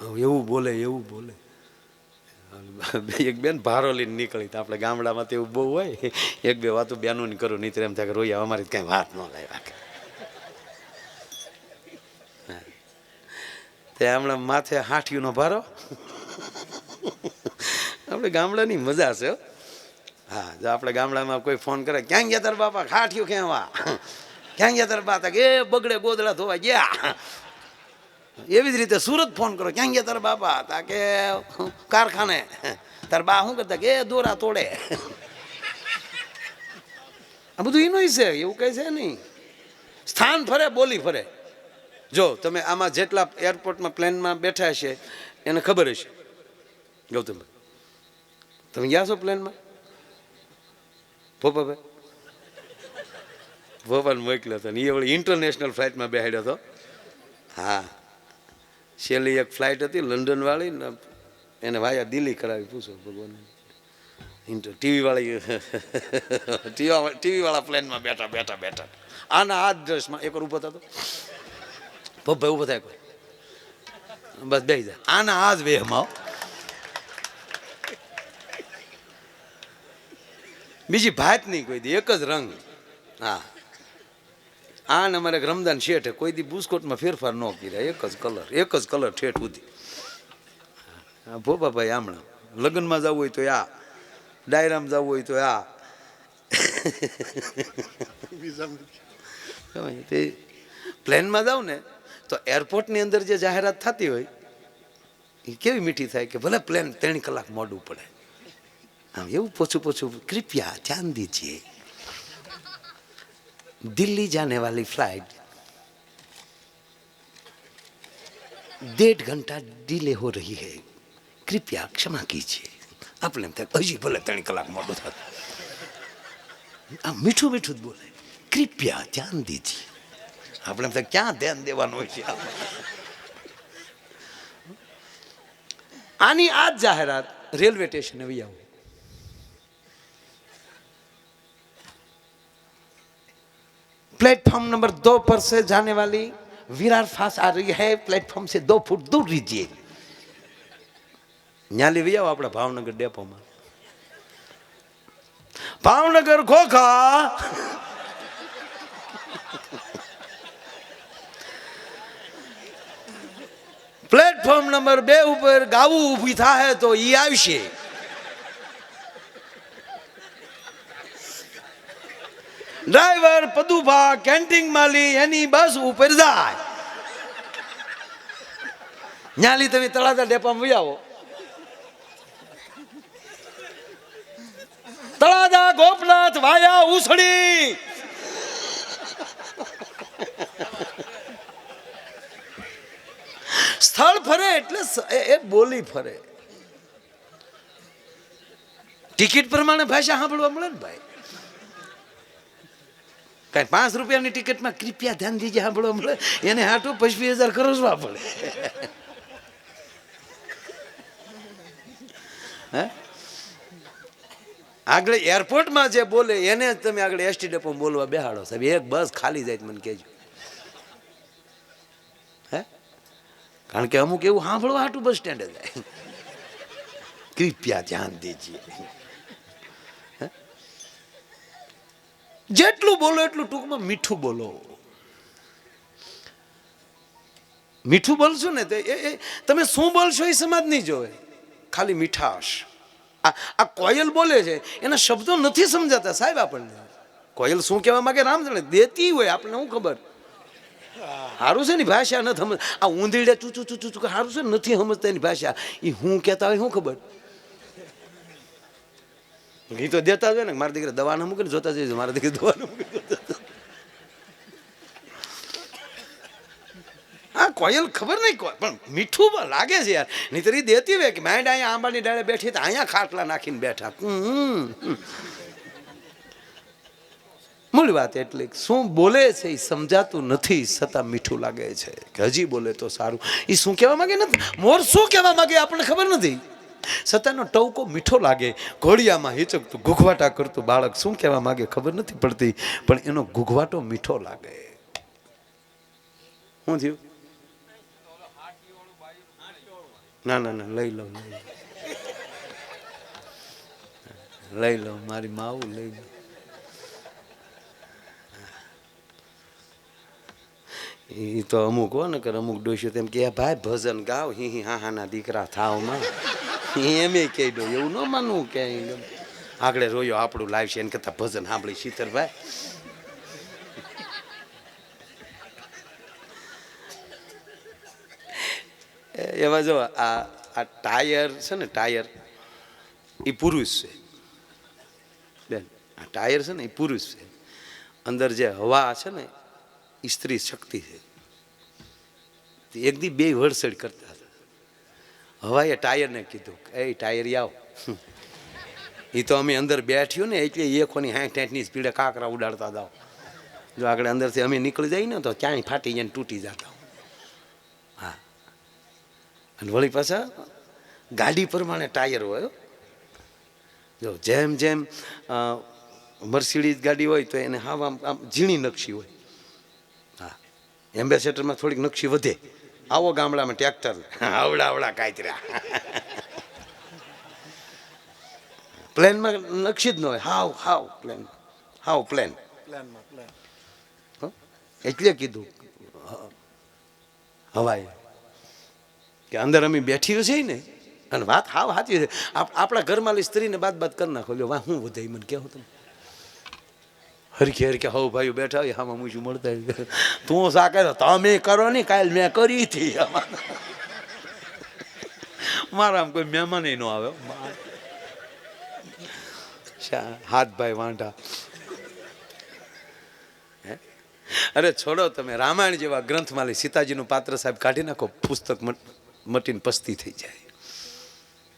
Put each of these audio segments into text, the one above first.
એવું બોલે એવું બોલે. એક બેન ભારો લઈને નીકળી આપણે ગામડામાં તો એવું બહુ હોય. એક બે વાતો બેનું કરું નહીં એમ થાય કે રોયા, અમારી કાંઈ વાત ન લાવ્યા કે. તે હમણાં માથે હાઠીઓનો ભારો. આપણે ગામડાની મજા છે હો. જો આપણે ગામડામાં કોઈ ફોન કરે, ક્યાં ગયા તાર બાપા? હાઠીઓ ક્યાં વા? ક્યાં ગયા તાર બાતા કે બગડે ગોદડા ધોવા ગયા. એવી જ રીતે સુરત ફોન કરો ક્યાં ગયા તારા બાપા? તા કે, કારખાને. તાર બા શું કરતા? કે દોરા તોડે. આ બધું એનું છે, એવું કહે છે નહીં. સ્થાન ફરે, બોલી ફરે. જો, તમે આમાં જેટલા એરપોર્ટમાં પ્લેનમાં બેઠા છે, એને ખબર હશે. ગૌતમ તમે ગયા છો પ્લેનમાં ભોપાભાઈ ભોપાલ મોકલ્યો હતો ને એ વળી ઇન્ટરનેશનલ ફ્લાઇટમાં બેહાડ્યો હતો. હા. છેલ્લી એક ફ્લાઇટ હતી, લંડનવાળી, ને એને વાયા દિલ્હી કરાવી, પૂછો ભગવાન. ઇન્ટર ટીવીવાળી ટીવી ટીવી પ્લેનમાં બેઠા બેઠા બેઠા. આના આ ડ્રેસમાં એક ઊભો થતો. પપ્પા ઊભો થાય કોઈ. બસ બે જાય આના આ જ વેહમાં. બીજી ભાત નહીં કોઈ દી, એક જ રંગ. હા. આ ને અમારે રમદાન શેઠ કોઈ દી બુસ્કોટમાં ફેરફાર ન કર્યા. એક જ કલર એક જ કલર ઠેઠ ઉધી ભોપાભાઈ હમણાં લગ્નમાં જવું હોય તો આ. ડાયરામાં જવું હોય તો આ. પ્લેનમાં જાવ ને, તો એરપોર્ટની અંદર જે જાહેરાત થતી હોય એ કેવી મીઠી થાય કે ભલે પ્લેન ત્રણ કલાક મોડું પડે. આમ એવું પોછું પોછું, કૃપયા ધ્યાન દીજીએ दिल्ली जाने वाली फ्लाइट डेढ़ घंटा डिले हो रही है कृपया क्षमा कीजिए આપણે એમ થાય હજી ભલે ત્રણ કલાક મોડું થતું આ મીઠું મીઠું જ બોલે કૃપયા ધ્યાન દીજીએ આપણે એમ થાય ક્યાં ધ્યાન દેવાનું હોય છે આની આ જ જાહેરાત રેલવે સ્ટેશને આવી આવો प्लेटफॉर्म नंबर दो पर से जाने वाली विरार फास्ट आ रही है प्लेटफॉर्म से दो फुट दूर रहिए ન્યા લેવી આવો આપણા ભાવનગર ડેપોમાં ભાવનગર ખોખા પ્લેટફોર્મ નંબર બે ઉપર ગાવું ઊભી થાય તો ઈ આવશે ડ્રાઈવર પદુભા કેન્ટીન માલી એની બસ ઉપર જાય. ન્યાલી તમે તળાજા ડેપામાં વહી આવો. તળાજા ગોપનાથ વાયા ઉસળી સ્થળ ફરે એટલે એ બોલી ફરે. ટિકિટ પ્રમાણે ભાષા સાંભળવા મળે ને ભાઈ? કઈ પાંચ રૂપિયાની ટિકિટમાં કૃપયા ધ્યાન દીજે સાંભળો મળે એને હાટું પચવીસ હજાર ખર્ચવા પડે. હે? આગળ એરપોર્ટમાં જે બોલે, એને જ તમે આગળ એસટી ડેપો બોલવા બેહાડો સાહેબ. એક બસ ખાલી જાય મને કહેજો. હે? કારણ કે અમુક એવું સાંભળવા હાટું બસ સ્ટેન્ડે જાય. કૃપયા ધ્યાન દીજીએ જેટલું બોલો એટલું ટૂંકમાં મીઠું બોલો મીઠું બોલશો ને તો એ તમે શું બોલશો એ સમાજ નહીં જોવે ખાલી મીઠાશ આ આ કોયલ બોલે છે એના શબ્દો નથી સમજાતા સાહેબ આપણને કોયલ શું કહેવા માંગે રામ જાણે દેતી હોય આપણને શું ખબર સારું છે ને ભાષા નથી સમજ આ ઊંધીડે ચૂચું ચૂચું ચૂ સારું છે નથી સમજતા એની ભાષા એ હું કહેતા હોય શું ખબર ઘી તો દેતા જ હોય ને, મારા દીકરા દવાના મૂકીને જોતા જઈશ મારા દીકરા દવાના મૂકી હા, કોયલ ખબર નહીં કોઈ, પણ મીઠું પણ લાગે છે યાર. નીતરી દેતી હોય કે માંડ અહીંયા આંબાની ડાળે બેઠી તો અહીંયા ખાટલા નાખીને બેઠા. મૂળ વાત એટલે શું બોલે છે એ સમજાતું નથી, છતાં મીઠું લાગે છે. કે હજી બોલે તો સારું. એ શું કહેવા માંગે નથી? મોર શું કહેવા માગે આપણને ખબર નથી? સતાનો ટવકો મીઠો લાગે, ઘોડિયામાં હિચકતું, ઘૂઘવાટા કરતું બાળક શું કહેવા માંગે ખબર નથી પડતી, પણ એનો ઘૂઘવાટો મીઠો લાગે. શું થયું? ના ના ના, લઈ લઉં, લઈ લઈ લઉં, મારી માવું લઈ લઉં. એ તો અમુક હો ને કે અમુક ડોસ્યો તેમ કે ભાઈ ભજન ગાવ, હી, હા હા ના દીકરા થાવમાં એમ એ કહી દો એવું ન માનવું કે આગળ રોયો આપણું લાઈવ છે, એને કરતા ભજન સાંભળી શીતરભાઈ એવા જો આ આ ટાયર છે ને, ટાયર, એ પુરુષ છે. બેન, આ ટાયર છે ને, એ પુરુષ છે. અંદર જે હવા છે ને, એ સ્ત્રી શક્તિ છે. એક દી બે વડસડ કરતા. હવાએ ટાયરને કીધું એ ટાયર આવ. એ તો અમે અંદર બેઠ્યું ને, એટલે એકોની હાઠ હાઠની સ્પીડે કાંકરા ઉડાડતા જાઓ. જો આગળ અંદરથી અમે નીકળી જઈએ ને, તો ક્યાંય ફાટી જાય તૂટી જતા હા. અને વળી પાછા ગાડી પ્રમાણે ટાયર હોય જો જેમ જેમ મર્સિડીઝ ગાડી હોય, તો એને હાવ આમ આમ ઝીણી નકશી હોય. હા. એમ્બેસેડરમાં થોડીક નકશી વધે. આવો ગામડામાં ટ્રેક્ટર. આવડા આવડા કાંતર્યા પ્લેનમાં નકશી જ ન હોય. હાવ હાવ પ્લેન. હાવ પ્લેન. હો? એટલે કીધું. હ- હવાઈ કે અંદર અમે બેઠી છે ને અને વાત હાવ સાચી છે. આપ- આપણા ઘરમાં સ્ત્રીને બાદ બાદ કરી નાખો. લ્યો વાહ હું વધાઈ મને કહેવું તમે. હરખી હરખી હવ ભાઈઓ બેઠા હોય આમાં મૂછું મળતા. તું શા કરો તમે કરો ને, કાલ મેં કરી હતી મારા આમ કોઈ મહેમાન ન આવે. હાથ ભાઈ વાંઢા? અરે છોડો તમે, રામાયણ જેવા ગ્રંથમાંથી સીતાજીનું પાત્ર સાહેબ કાઢી નાખો, પુસ્તક મટ- મટીને પસ્તી થઈ જાય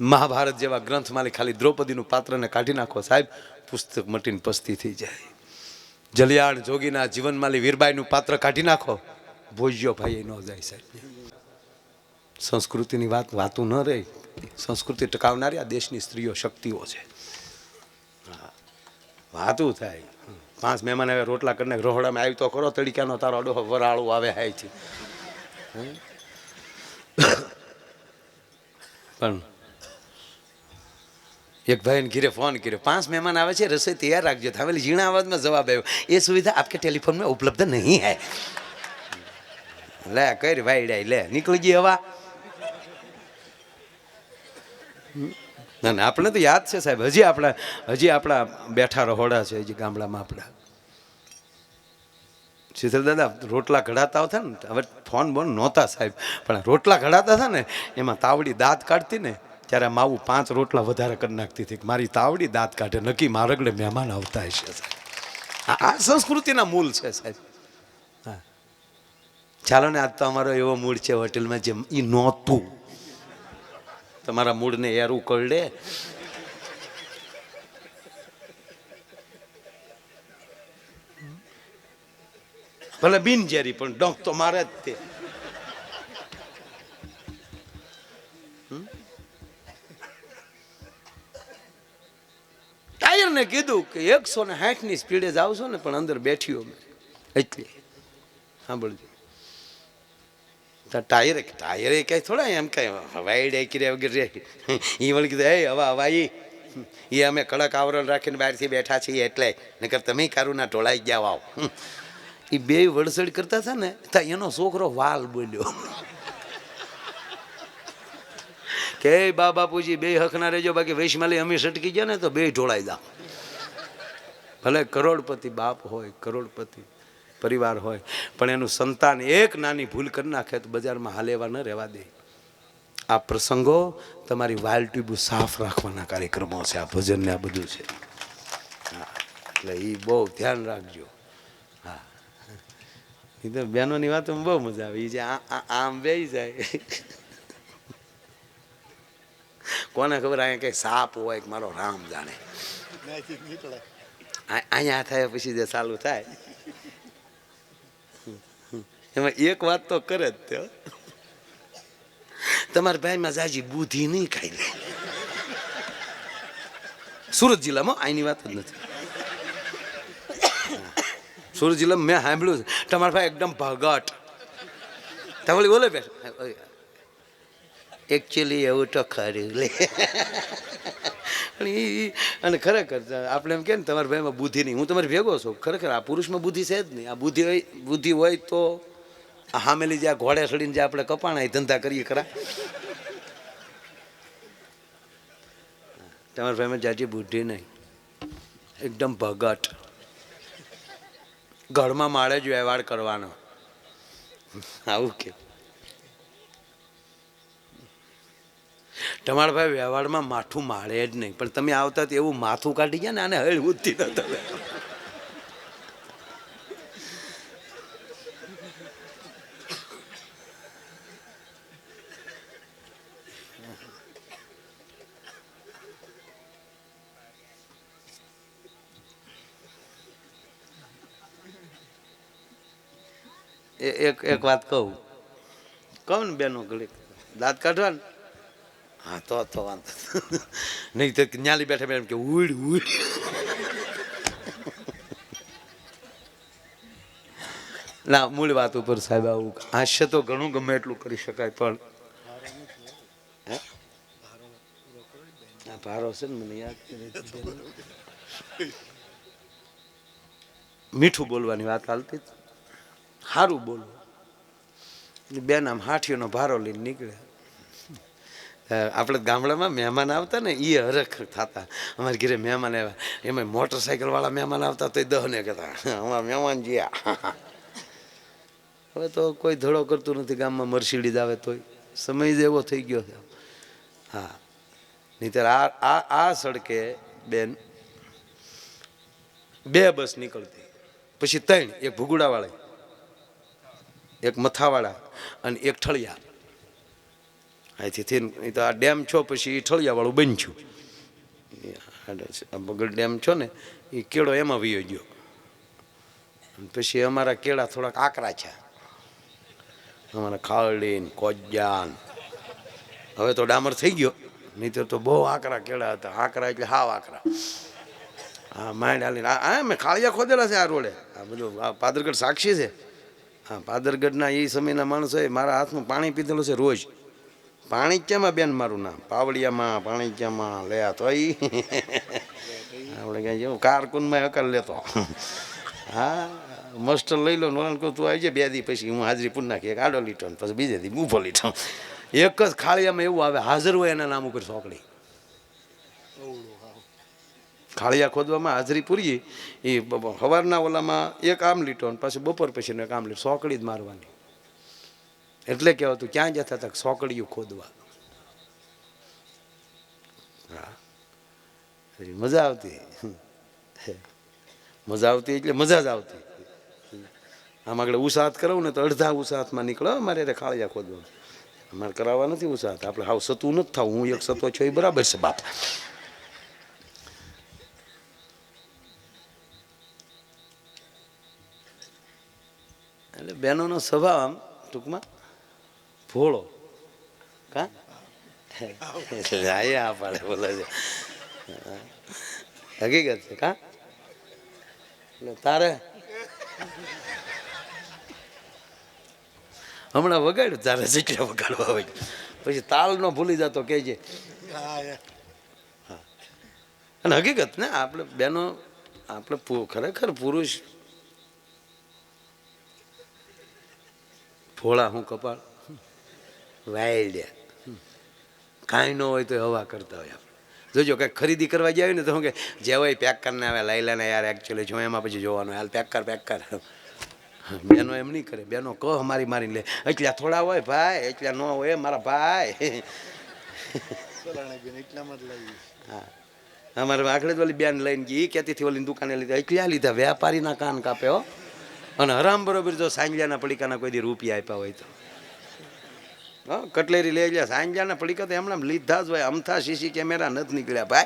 મહાભારત જેવા ગ્રંથમાંથી ખાલી દ્રૌપદીનું પાત્રને કાઢી નાખો સાહેબ, પુસ્તક મટીને પસ્તી થઈ જાય જલિયાણ જોગીના જીવનમાલી વીરબાઈનું પાત્ર કાઢી નાખો. ભોજ્યો ભાઈ ન જાય સાહેબ. સંસ્કૃતિની વાત વાતું ન રહે. સંસ્કૃતિ ટકાવનારી આ દેશની સ્ત્રીઓ શક્તિઓ છે. વાતું થાય. પાંચ મહેમાન આવે રોટલા કરીને રોહડામાં આવી તો ખરો તડીકાનો તારો ડોહો વરાળો આવે હાય છે? પણ એક ભાઈને ઘીરે ફોન કર્યો. પાંચ મહેમાન આવે છે, રસોઈ તૈયાર રાખજો. હવે ઝીણા અવાજમાં જવાબ આવ્યો. એ સુવિધા આપકે ટેલિફોનમાં ઉપલબ્ધ નહીં હે. લે કર વાઈડાઈ લે, નીકળી ગઈ હવા. ના ના આપણે તો યાદ છે સાહેબ. હજી આપણા હજી આપણા બેઠા રહોડા છે, હજી ગામડામાં આપણા. શીતલ દાદા, રોટલા ઘડાતા હતા ને, હવે ફોન બોન નહોતા સાહેબ. પણ રોટલા ઘડાતા હતા ને, એમાં તાવડી દાંત કાઢતી ને ત્યારે માવું પાંચ રોટલા વધારે કરી નાખતી હતી મારી તાવડી દાંત કાઢે, નક્કી મારગડે મહેમાન આવતા હશે સાહેબ. આ- સંસ્કૃતિના મૂળ છે સાહેબ. હા. ચાલો ને, આજ તો અમારો એવો મૂળ છે હોટેલમાં જેમ એ નહોતું. તમારા મૂળને એરું કરડે ભલે બિનજેરી પણ ડોક તો મારે જ તે. ટાયરને કીધું કે એકસો ને સાઠની સ્પીડે જ આવશો ને, પણ અંદર બેઠ્યો મેં. એટલે. સાંભળજો. ટાયર, ટાયરે કઈ થોડા એમ કઈ વાઈડ કર્યા વગેરે એ વળી કીધું હવા હવાઈ એ અમે કડક આવરણ રાખીને બહારથી બેઠા છીએ એટલે. નકર તમે કારુના ઢોળાઈ ગયા આવ એ બે વડસડ કરતા હતા ને, તો એનો છોકરો વાલ બોલ્યો. કે બા બાપુજી, બે હકના રહેજો, બાકી વૈશમાલી અમે સટકી ગયા ને, તો બે ઢોળાઈ જાવ ભલે કરોડપતિ બાપ હોય, કરોડપતિ પરિવાર હોય, પણ એનું સંતાન એક નાની ભૂલ કરી નાખે તો બજારમાં હાલેવા ન રહેવા દે. આ પ્રસંગો તમારી વાલ ટ્યુબ સાફ રાખવાના કાર્યક્રમો છે, આ ભજન ને આ બધું છે. એટલે એ બહુ ધ્યાન રાખજો. હા. એ તો બહેનોની વાત બહુ મજા આવે. એ જે આમ બે જાય. કોને ખબર, અહીંયા કઈ સાપ હોય મારો રામ જાણે. આ- અહીંયા થાય પછી જે ચાલુ થાય. એમાં એક વાત તો કરે જ તે તમારા ભાઈમાં જાજી બુદ્ધિ નહીં ખાઈ લે. સુરત જિલ્લામાં આની વાત જ નથી. સુરત જિલ્લામાં મેં સાંભળ્યું છે, તમારા ભાઈ એકદમ ભગટ. તમારી બોલે બેઠ એકચ્યુઅલી એવું તો ખરું લે. અને અને ખરેખર, આપણે એમ કે ને તમારા ભાઈમાં બુદ્ધિ નહીં. હું તમારે ભેગો છું. ખરેખર, આ પુરુષમાં બુદ્ધિ છે જ નહીં. આ બુદ્ધિ હોય બુદ્ધિ હોય તો આ હામેલી જે આ ઘોડે સડીને જે આપણે કપાણા એ ધંધા કરીએ ખરા. તમારા ભાઈમાં જાજી બુદ્ધિ નહીં. એકદમ ભગટ ઘરમાં માળે જ વ્યવહાર કરવાનો. આવું કે. તમારા ભાઈ વ્યવહારમાં માથું માળે જ નહીં. પણ તમે આવતા એવું માથું કાઢી ગયા ને આને હળ ઉઠતી નતા એક એક વાત કહું. કહું ને બેનો ઘડીક. દાંત કાઢવા ને હા, તો તો વાંધો નહીં, તો ન્યાલી બેઠા બેઠા કે ઉડ ઉડ. ના, મૂળ વાત ઉપર સાહેબ આવું હાસ્ય તો ઘણું ગમે એટલું કરી શકાય, પણ ભારો છે ને, મને યાદ મીઠું બોલવાની વાત હાલતી હારું બોલવું બેન આમ હાઠીઓનો ભારો લઈને નીકળ્યા. આપણે ગામડામાં મહેમાન આવતા ને એ હરખ થતા. અમારે ઘરે મહેમાન આવ્યા. એમાં મોટરસાઇકલવાળા મહેમાન આવતા તો દહને કહેતા, અમારા મહેમાન જ્યા. હવે તો કોઈ ધડો કરતું નથી, ગામમાં મર્સિડીઝ આવે તોય. સમય જ એવો થઈ ગયો હા. નહીતર આ આ આ સડકે બેન, બે બસ નીકળતી. પછી ત્રણ, એક ભૂગુડાવાળી એક મથાવાળા અને એક ઠળિયા. અહીંથી થઈને એ તો આ ડેમ છો, પછી ઠળિયાવાળું બનશું આ બગડ ડેમ છો ને એ કેળો એમાં વયો ગયો. પછી અમારા કેળા થોડાક આકરા છે અમારા ખારડી ને કોજ્યા હવે તો ડામર થઈ ગયો. નહીં તો બહુ આકરા કેળા હતા. આકરા એટલે હાવ આકરા. હા માંડ હાલીને આ મેં ખાળિયા ખોદેલા છે આ રોડે. આ બધું આ પાદરગઢ સાક્ષી છે. હા પાદરગઢના એ સમયના માણસોએ મારા હાથનું પાણી પીધેલું છે રોજ. પાણીચ્યામાં બેન મારું નામ? પાવડિયામાં પાણીચ્યામાં લે તો આપણે ક્યાં જેવું કારકુનમાં અકલ લેતો. હા, માસ્ટર લઈ લો નોરણ કહું, તું આવી બે દી પછી હું હાજરી પૂર નાખી. એક આડો લીટો ને પછી બીજે દી બૂફો લીટો એક જ ખાળિયામાં એવું આવે, હાજર હોય એના નામ ઉપર સોકડી. ખાળિયા ખોદવામાં હાજરી પૂરી. એ સવારના ઓલામાં એક આમ લીટો ને પાછું બપોર પછી એક આમ લીટો સોકડી જ મારવાની. એટલે કહેવાતું ક્યાં જતા હતા? સોકડીયું ખોદવા. મજા આવતી. મજા આવતી એટલે મજા જ આવતી. આમ આગળ ઉસાહત કરાવું ને તો અડધા ઉસાહતમાં નીકળો અમારે રે ખાળિયા ખોદવા. અમારે કરાવવા નથી ઉસાહત આપણે હાવ સતું નથી થવું. હું એક સતો છો, એ બરાબર છે, બાપ. એટલે બહેનોનો સ્વભાવ આમ, ટૂંકમાં. ભોળો કા? આયા પાડે બોલે છે. હકીકત છે કા? એટલે તારે હમણાં વગાડ્યું તારે જેટલા વગાડવા હોય. પછી તાલ નો ભૂલી જતો કહેજે. અને હકીકત ને આપણે બેનો આપણે ખરેખર પુરુષ. ભોળા હું કપાળ. વાઇલ્ડ કાંઈ ન હોય તો હવા કરતા હોય આપણે. જોજો કંઈક ખરીદી કરવા જાય ને તો હું કે જે હોય પેક કરીને આવે લઈ લેને યાર એકચ્યુઅલી જો એમાં પછી જોવાનું હાલ પેક કર પેક કર. બેનો એમ નહીં કરે. બેનો કહો મારી મારીને લે. એટલા થોડા હોય ભાઈ એટલા ન હોય મારા ભાઈ. હા. અમારે આખડે જ ઓલી બેન લઈને ગઈ કહેતી ઓલી દુકાને લીધા. એટલા લીધા. વેપારીના કાન કાપે હો. અને હરામ બરોબર જો સાંજલાના પડીકાના કોઈ દી રૂપિયા આપ્યા હોય તો. કટલેરી લઈ ગયા સાંજલિયાના પડીકા તો એમણે લીધા જ હોય. અમથા સીસી કેમેરા નથી નીકળ્યા, ભાઈ.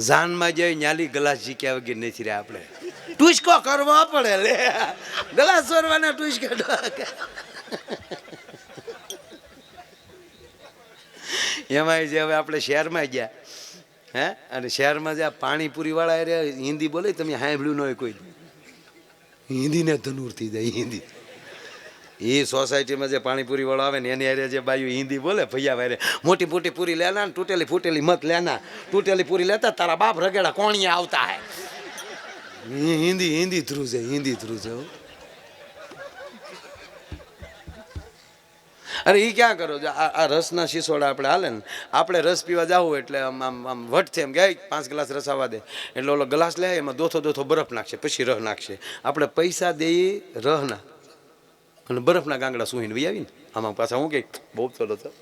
જાનમાં જઈ ન્યાલી ગલાસ જીક્યા વગર નથી રહ્યા આપણે. ટુચકો કરવો પડે લે. ગલાસ ચોરવાના ટુસકા એમાં જે હવે આપણે શહેરમાં ગયા. હે? અને શહેરમાં જે આ પાણીપુરી વાળા એ હિન્દી બોલે, તમે સાંભળ્યું ન હોય કોઈ. હિન્દીને ધનુરથી જાય હિન્દી એ સોસાયટીમાં જે પાણીપુરી વાળો આવે ને, એની હારે જે બાયુ હિન્દી બોલે, ભૈયા વારે, મોટી મોટી પૂરી લેના તૂટેલી ફૂટેલી મત લેના તૂટેલી પૂરી લેતા તારા બાપ રગેડા કોણિયા આવતા હે? હિન્દી હિન્દી થ્રુ છે હિન્દી થ્રુ છે અરે એ ક્યાં કરો? છો આ રસના શીશોડા આપણે હાલે ને. આપણે રસ પીવા જાવું એટલે આમ આમ આમ વટ છે એમ કે પાંચ ગ્લાસ રસ આવવા દે. એટલે ઓલો ગ્લાસ લે, એમાં દોથો દોથો બરફ નાખશે, પછી રહ નાખશે. આપણે પૈસા દઈએ રહના. અને બરફના ગાંગડા સુહીને વહી આવીને. આમાં પાછા હું કે, બહુ ચલો તો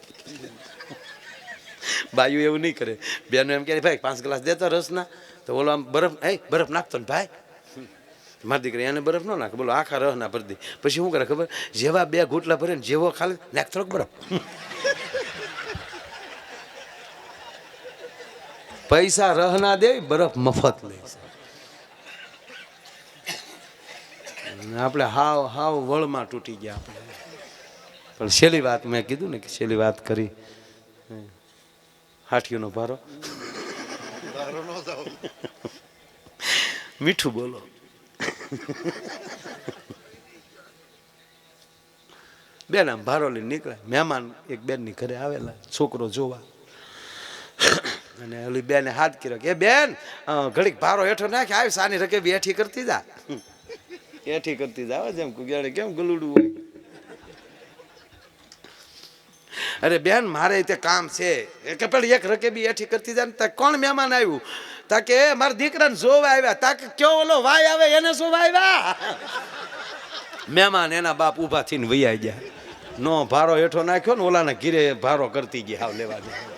બાયુ એવું નહીં કરે. બેનો એમ કહે ભાઈ, પાંચ ગ્લાસ દેતા રસના. તો ઓલો આમ બરફ એ બરફ નાખતો ને ભાઈ. મારી દીકરી એને બરફ ન નાખે. બોલો આખા રહ ના ભરી દે. પછી શું કરે ખબર? જેવા બે ઘૂંટલા ભરે ને જેવો ખાલી નાખ થોડોક બરફ. પૈસા રહ ના દે બરફ મફત લે આપણે હાવ હાવ વળમાં તૂટી ગયા આપણે. પણ છેલ્લી વાત મેં કીધું ને કે છેલ્લી વાત કરી. હાઠીઓનો ભારો. મીઠું બોલો. બેન, આમ ભારો લઈને નીકળે. મહેમાન એક બેનની ઘરે આવેલા, છોકરો જોવા. અને ઓલી બેને હાથ કર્યો કે બેન ઘડીક ભારો હેઠો નાખે આવી સાની રકે બેઠી કરતી જા. એઠી કરતી જાવ જેમ કુગિયાળે કેમ ગલુડું હોય. અરે બેન મારે તે કામ છે. કે પેલી એક રકેબી એઠી કરતી જાય ને તા કોણ મહેમાન આવ્યું? તા કે "એ, મારા દીકરાને જોવા આવ્યા. તા કે કયો ઓલો વાય આવે એને જોવા આવ્યા? મહેમાન એના બાપ ઊભા થઈને વૈયા ગયા. નો ભારો હેઠો નાખ્યો ને ઓલાના ઘીરે ભારો કરતી ગયા હાવ લેવા દે.